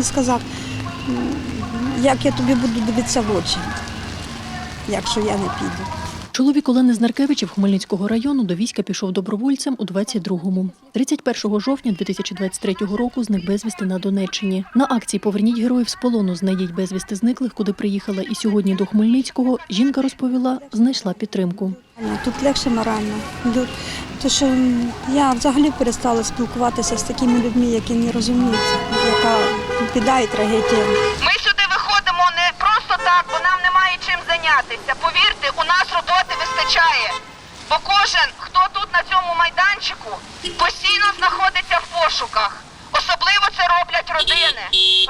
мені сказав, як я тобі буду дивитися в очі, якщо я не піду. Чоловік Олени Знаркевичів Хмельницького району до війська пішов добровольцем у 22-му. 31 жовтня 2023 року зник безвісти на Донеччині. На акції Поверніть героїв з полону, знайдіть безвісти зниклих, куди приїхала і сьогодні до Хмельницького. Жінка розповіла, знайшла підтримку. Тут легше морально. Лю- То, що я взагалі перестала спілкуватися з такими людьми, які не розуміють, яка біда і трагедія. Ми сюди виходимо не просто так, бо нам немає чим зайнятися. Повірте, у нас роботи вистачає. Бо кожен, хто тут на цьому майданчику, постійно знаходиться в пошуках. Особливо це роблять родини.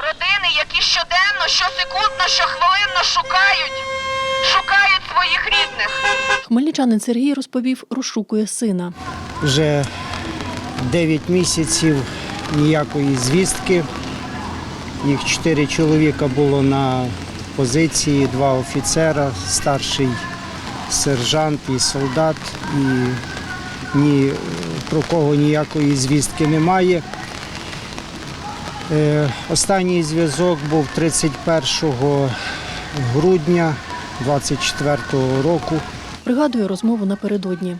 Родини, які щоденно, щосекундно, щохвилинно шукають, шукають своїх рідних. Хмельничанин Сергій розповів, розшукує сина. Вже 9 місяців ніякої звістки. Їх чотири чоловіка було на позиції, два офіцера, старший сержант і солдат. І ні про кого ніякої звістки немає. Е, Останній зв'язок був 31 грудня 24 року. Пригадує розмову напередодні.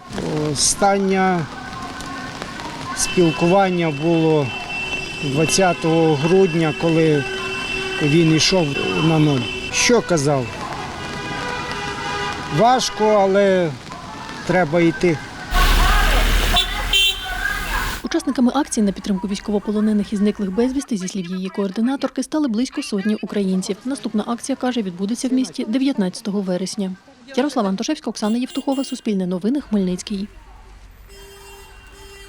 Останнє спілкування було 20 грудня, коли він йшов на ноль. Що казав? Важко, але треба йти. Учасниками акції на підтримку військовополонених і зниклих безвісти, зі слів її координаторки, стали близько сотні українців. Наступна акція каже, відбудеться в місті 19 вересня. Ярослава Антошевська, Оксана Євтухова, Суспільне новини, Хмельницький.